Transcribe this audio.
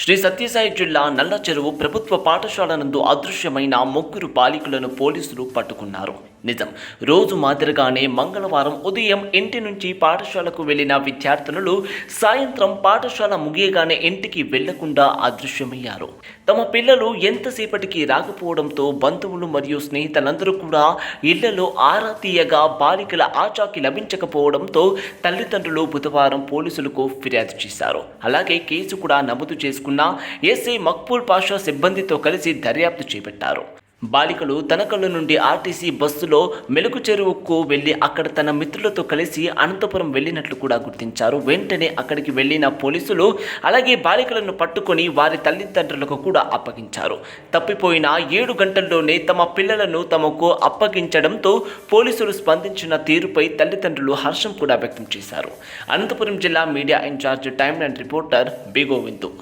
శ్రీ సత్యసాయి జిల్లా నల్ల చెరువు ప్రభుత్వ పాఠశాల నందు అదృశ్యమైన ముగ్గురు బాలికలను పోలీసులు పట్టుకున్నారు. నిజం రోజు మాదిరిగానే మంగళవారం ఉదయం ఇంటి నుంచి పాఠశాలకు వెళ్ళిన విద్యార్థినులు సాయంత్రం పాఠశాల ముగియగానే ఇంటికి వెళ్ళకుండా అదృశ్యమయ్యారు. తమ పిల్లలు ఎంతసేపటికి రాకపోవడంతో బంధువులు మరియు స్నేహితులందరూ కూడా ఇళ్ళలో ఆరా తీయగా బాలికల ఆచాకి లభించకపోవడంతో తల్లిదండ్రులు బుధవారం పోలీసులకు ఫిర్యాదు చేశారు. అలాగే కేసు కూడా నమోదు చేసుకున్న ఎస్ఐ మక్బూల్ పాషా సిబ్బందితో కలిసి దర్యాప్తు చేపట్టారు. బాలికలు తనకల్లు నుండి ఆర్టీసీ బస్సులో మెలుగు చెరువుకు వెళ్ళి అక్కడ తన మిత్రులతో కలిసి అనంతపురం వెళ్ళినట్లు కూడా గుర్తించారు. వెంటనే అక్కడికి వెళ్ళిన పోలీసులు అలాగే బాలికలను పట్టుకొని వారి తల్లిదండ్రులకు కూడా అప్పగించారు. తప్పిపోయిన ఏడు గంటల్లోనే తమ పిల్లలను తమకు అప్పగించడంతో పోలీసులు స్పందించిన తీరుపై తల్లిదండ్రులు హర్షం కూడా వ్యక్తం చేశారు. అనంతపురం జిల్లా media incharge time line reporter B Govindu